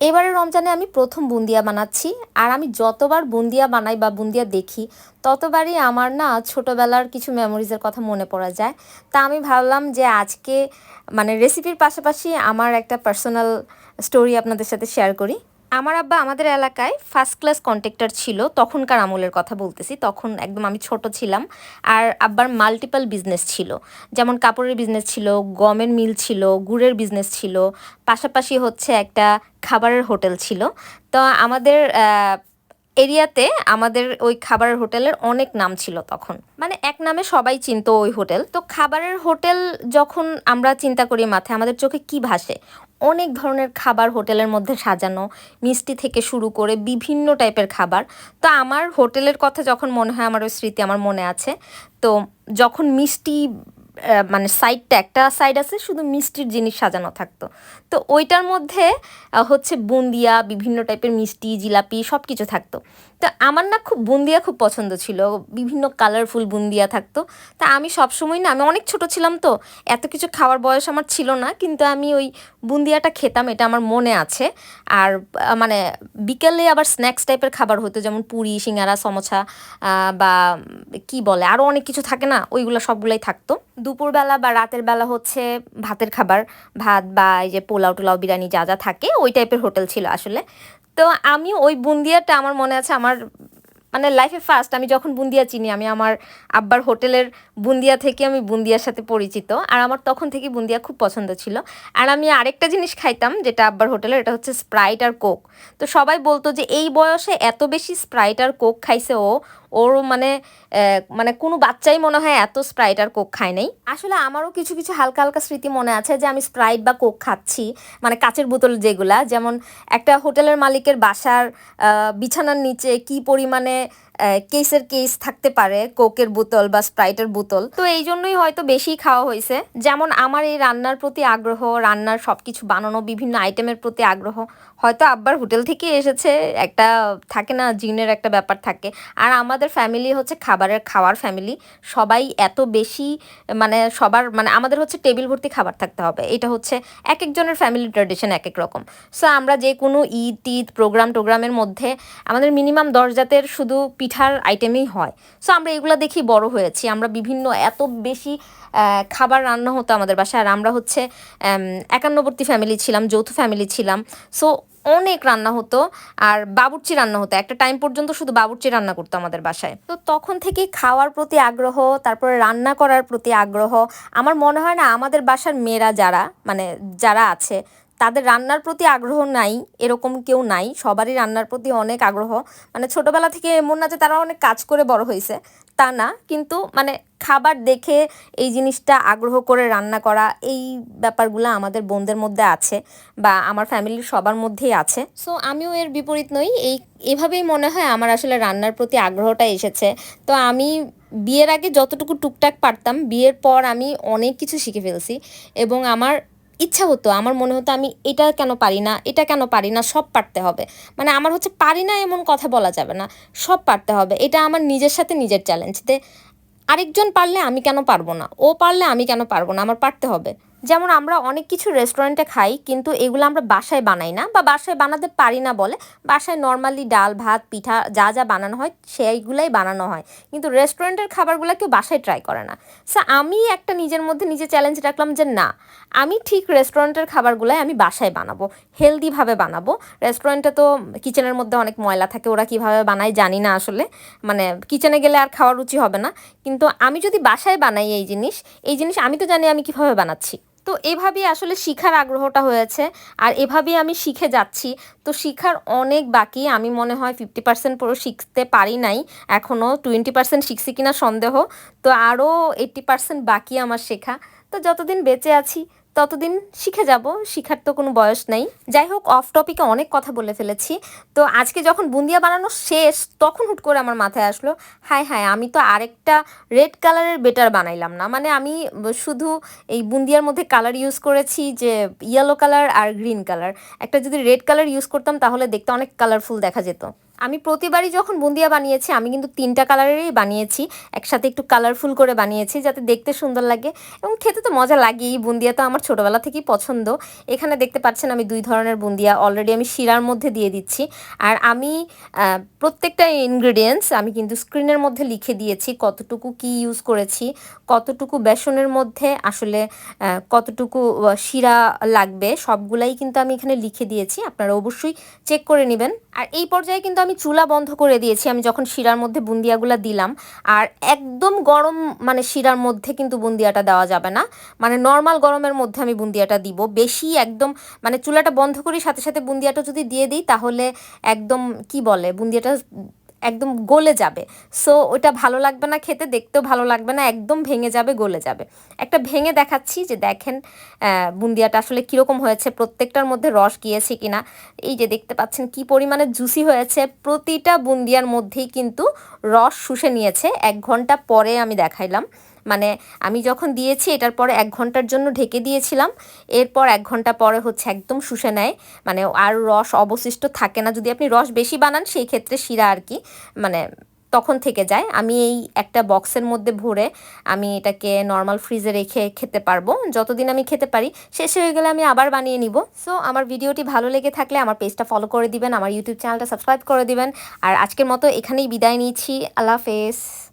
এবারে রমজানে আমি প্রথম বুন্দিয়া বানাচ্ছি, আর আমি যতবার বুন্দিয়া বানাই বা বুন্দিয়া দেখি, ততবারই আমার না ছোটোবেলার কিছু মেমোরিজের কথা মনে পড়া যায়। তা আমি ভাবলাম যে আজকে মানে রেসিপির পাশাপাশি আমার একটা পার্সোনাল স্টোরি আপনাদের সাথে শেয়ার করি। আমার আব্বা আমাদের এলাকায় ফার্স্ট ক্লাস কন্ট্রাক্টর ছিল, তখনকার আমলের কথা বলতেছি, তখন একদম আমি ছোট ছিলাম, আর আব্বার মাল্টিপাল বিজনেস ছিল। যেমন কাপড়ের বিজনেস ছিল, গমের মিল ছিল, গুড়ের বিজনেস ছিল, পাশাপাশি হচ্ছে একটা খাবারের হোটেল ছিল। তো আমাদের এরিয়াতে আমাদের ওই খাবারের হোটেলের অনেক নাম ছিল তখন। মানে এক নামে সবাই চিনতো ওই হোটেল। তো খাবারের হোটেল যখন আমরা চিন্তা করি মাথায়, আমাদের চোখে কি ভাসে? অনেক ধরনের খাবার হোটেলের মধ্যে সাজানো, মিষ্টি থেকে শুরু করে বিভিন্ন টাইপের খাবার। তো আমার হোটেলের কথা যখন মনে হয়, আমার ওই স্মৃতি আমার মনে আছে। তো যখন মিষ্টি মানে সাইডটা একটা সাইড আছে, শুধু মিষ্টির জিনিস সাজানো থাকতো। তো ওইটার মধ্যে হচ্ছে বুন্দিয়া, বিভিন্ন টাইপের মিষ্টি, জিলাপি সব কিছু থাকতো। তো আমার না খুব বুন্দিয়া খুব পছন্দ ছিল। বিভিন্ন কালারফুল বুন্দিয়া থাকতো। তা আমি সবসময় না, আমি অনেক ছোট ছিলাম তো, এত কিছু খাওয়ার বয়স আমার ছিল না, কিন্তু আমি ওই বুন্দিয়াটা খেতাম, এটা আমার মনে আছে। আর মানে বিকেলে আবার স্ন্যাক্স টাইপের খাবার হতো, যেমন পুরি, সিঙ্গারা, সমোসা বা কি বলে আরও অনেক কিছু থাকে না, ওইগুলো সবগুলোই থাকতো। দুপুরবেলা বা রাতের বেলা হচ্ছে ভাতের খাবার, ভাত বা এই যে পোলাও টোলাও, বিরিয়ানি যা যা থাকে, ওই টাইপের হোটেল ছিল আসলে। তো আমি ওই বুন্দিয়াটা, আমার মনে আছে, আমার মানে লাইফে ফার্স্ট আমি যখন বুন্দিয়া চিনি, আমি আমার আব্বার হোটেলের বুন্দিয়া থেকে আমি বুন্দিয়ার সাথে পরিচিত। আর আমার তখন থেকে বুন্দিয়া খুব পছন্দ ছিল। আর আমি আরেকটা জিনিস খাইতাম, যেটা আব্বার হোটেলের এটা হচ্ছে স্প্রাইট আর কোক তো সবাই বলতো যে, এই বয়সে এত বেশি স্প্রাইট আর কোক খাইছে ও। ওর মানে মানে কোনো বাচ্চাই মনে হয় এত স্প্রাইট আর কোক খায় নাই। আসলে আমারও কিছু কিছু হালকা হালকা স্মৃতি মনে আছে যে, আমি স্প্রাইট বা কোক খাচ্ছি মানে কাচের বোতল যেগুলা। যেমন একটা হোটেলের মালিকের বাসার বিছানার নিচে কি পরিমাণে কেসের কেস থাকতে পারে, কোকের বোতল বা স্প্রাইটের বোতল। তো এই জন্যই হয়তো বেশি খাওয়া হয়েছে। যেমন আমার এই রান্নার প্রতি আগ্রহ, রান্নার সব কিছু বানানো, বিভিন্ন আইটেমের প্রতি আগ্রহ, হয়তো আব্বার হোটেল থেকে এসেছে, একটা থাকে না, জিনের একটা ব্যাপার থাকে। আর আমাদের ফ্যামিলি হচ্ছে খাবারের খাওয়ার ফ্যামিলি সবাই এত বেশি মানে সবার মানে আমাদের হচ্ছে টেবিল ভর্তি খাবার থাকতে হবে। এটা হচ্ছে এক একজনের ফ্যামিলি ট্রেডিশন এক এক রকম। সো আমরা যে কোনো ঈদ টিদ প্রোগ্রাম টোগ্রামের মধ্যে আমাদের মিনিমাম দশ জাতের শুধু পিঠার আইটেমেই হয়। সো আমরা এগুলো দেখি বড় হয়েছি। আমরা বিভিন্ন এত বেশি খাবার রান্না হতো আমাদের বাসায়। আর আমরা হচ্ছে একান্নবর্তী ফ্যামিলি ছিলাম, যৌথ ফ্যামিলি ছিলাম। সো অনেক রান্না হতো। আর বাবুর্চি রান্না হতো। একটা টাইম পর্যন্ত শুধু বাবুর্চি রান্না করতো আমাদের বাসায়। তো তখন থেকে খাওয়ার প্রতি আগ্রহ, তারপরে রান্না করার প্রতি আগ্রহ, আমার মনে হয় না আমাদের বাসার মেয়েরা যারা মানে যারা আছে তাদের রান্নার প্রতি আগ্রহ নাই, এরকম কেউ নাই, সবারই রান্নার প্রতি অনেক আগ্রহ। মানে ছোটোবেলা থেকে এমন না যে তারা অনেক কাজ করে বড় হয়েছে, তা না। কিন্তু মানে খাবার দেখে এই জিনিসটা আগ্রহ করে রান্না করা, এই ব্যাপারগুলো আমাদের বোনদের মধ্যে আছে বা আমার ফ্যামিলির সবার মধ্যেই আছে। সো আমিও এর বিপরীত নই। এই, এভাবেই মনে হয় আমার আসলে রান্নার প্রতি আগ্রহটা এসেছে। তো আমি বিয়ের আগে যতটুকু টুকটাক পারতাম, বিয়ের পর আমি অনেক কিছু শিখে ফেলছি এবং আমার ইচ্ছা হতো, আমার মনে হতো আমি এটা কেন পারি না, এটা কেন পারি না, সব পারতে হবে। মানে আমার হচ্ছে পারি না এমন কথা বলা যাবে না, সব পারতে হবে। এটা আমার নিজের সাথে নিজের চ্যালেঞ্জ দে আরেকজন পারলে আমি কেন পারব না? ও পারলে আমি কেন পারব না? আমার পারতে হবে। যেমন আমরা অনেক কিছু রেস্টুরেন্টে খাই, কিন্তু এগুলো আমরা বাসায় বানাই না বা বাসায় বানাতে পারি না বলে বাসায় নর্মালি ডাল, ভাত, পিঠা যা যা বানানো হয় সেইগুলাই বানানো হয়। কিন্তু রেস্টুরেন্টের খাবারগুলো কেউ বাসায় ট্রাই করে না। সো আমি একটা নিজের মধ্যে নিজে চ্যালেঞ্জ রাখলাম যে না, আমি ঠিক রেস্টুরেন্টের খাবারগুলাই আমি বাসায় বানাবো হেলদিভাবে বানাবো। রেস্টুরেন্টে তো কিচেনের মধ্যে অনেক ময়লা থাকে, ওরা কীভাবে বানায় জানি না আসলে। মানে কিচেনে গেলে আর খাওয়ার রুচি হবে না। কিন্তু আমি যদি বাসায় বানাই এই জিনিস এই জিনিস আমি তো জানি আমি কীভাবে বানাচ্ছি। তো এভাবেই আসলে শিখার আগ্রহটা হয়েছে। আর এভাবেই আমি শিখে যাচ্ছি। তো শিখার অনেক বাকি। আমি মনে হয় ফিফটি পার্সেন্ট পুরো শিখতে পারি নাই। এখনও টোয়েন্টি পার্সেন্ট শিখছি কিনা সন্দেহ। তো আরও এইটটি পার্সেন্ট বাকি আমার শেখা। তো যতদিন বেঁচে আছি ততদিন শিখে যাব, শিখার তো কোনো বয়স নেই। যাই হোক অফ টপিকে অনেক কথা বলে ফেলেছি। তো আজকে যখন বুন্দিয়া বানানো শেষ, তখন হুট করে আমার মাথায় আসলো, হায় হায়, আমি তো আরেকটা রেড কালারের বেটার বানাইলাম না। মানে আমি শুধু এই বুন্দিয়ার মধ্যে কালার ইউজ করেছি যে ইয়েলো কালার আর গ্রিন কালার একটা যদি রেড কালার ইউজ করতাম, তাহলে দেখতে অনেক কালারফুল দেখা যেত। আমি প্রতিবারই যখন বুন্দিয়া বানিয়েছি, আমি কিন্তু তিনটা কালারেরই বানিয়েছি। একসাথে একটু কালারফুল করে বানিয়েছি যাতে দেখতে সুন্দর লাগে। এবং খেতে তো মজা লাগেই, বুন্দিয়া তো আমার ছোটোবেলা থেকেই পছন্দ। এখানে দেখতে পাচ্ছেন আমি দুই ধরনের বুন্দিয়া অলরেডি আমি শিরার মধ্যে দিয়ে দিচ্ছি। আর আমি প্রত্যেকটা ইনগ্রিডিয়েন্টস আমি কিন্তু স্ক্রিনের মধ্যে লিখে দিয়েছি কতটুকু কি ইউজ করেছি, কতটুকু বেসনের মধ্যে আসলে কতটুকু শিরা লাগবে, সবগুলাই কিন্তু আমি এখানে লিখে দিয়েছি। আপনারা অবশ্যই চেক করে নেবেন। আর এই পর্যায়ে কিন্তু আমি চুলা বন্ধ করে দিয়েছি, আমি যখন শিরার মধ্যে বুন্দিয়াগুলো দিলাম, আর একদম গরম মানে শিরার মধ্যে কিন্তু বুন্দিয়াটা দেওয়া যাবে না। মানে নর্মাল গরমের মধ্যে আমি বুন্দিয়াটা দিব। বেশি একদম মানে চুলাটা বন্ধ করি, সাথে সাথে বুন্দিয়াটা যদি দিয়ে দিই, তাহলে একদম, কি বলে, বুন্দিয়াটা একদম গলে যাবে। সো ওটা ভালো লাগবে না খেতে, দেখতেও ভালো লাগবে না, একদম ভেঙে যাবে, গলে যাবে। একটা ভেঙে দেখাচ্ছি যে দেখেন বুন্দিয়াটা আসলে কীরকম হয়েছে, প্রত্যেকটার মধ্যে রস গিয়েছে কিনা। এই যে দেখতে পাচ্ছেন কি পরিমাণে জুসি হয়েছে, প্রতিটা বুন্দিয়ার মধ্যেই কিন্তু রস শুষে নিয়েছে। এক ঘণ্টা পরে আমি দেখাইলাম। মানে আমি যখন দিয়েছি এটার পরে এক ঘণ্টার জন্য ঢেকে দিয়েছিলাম, এরপর এক ঘণ্টা পরে হচ্ছে একদম শুষে নেয়। মানে আর রস অবশিষ্ট থাকে না। যদি আপনি রস বেশি বানান, সেই ক্ষেত্রে শিরা আর কি মানে তখন থেকে যায়। আমি এই একটা বক্সের মধ্যে ভরে আমি এটাকে নর্মাল ফ্রিজে রেখে খেতে পারব। যতদিন আমি খেতে পারি, শেষ হয়ে গেলে আমি আবার বানিয়ে নিব। সো আমার ভিডিওটি ভালো লেগে থাকলে আমার পেজটা ফলো করে দিবেন, আমার ইউটিউব চ্যানেলটা সাবস্ক্রাইব করে দিবেন। আর আজকের মতো এখানেই বিদায় নিচ্ছি। আল্লাহ হাফেজ।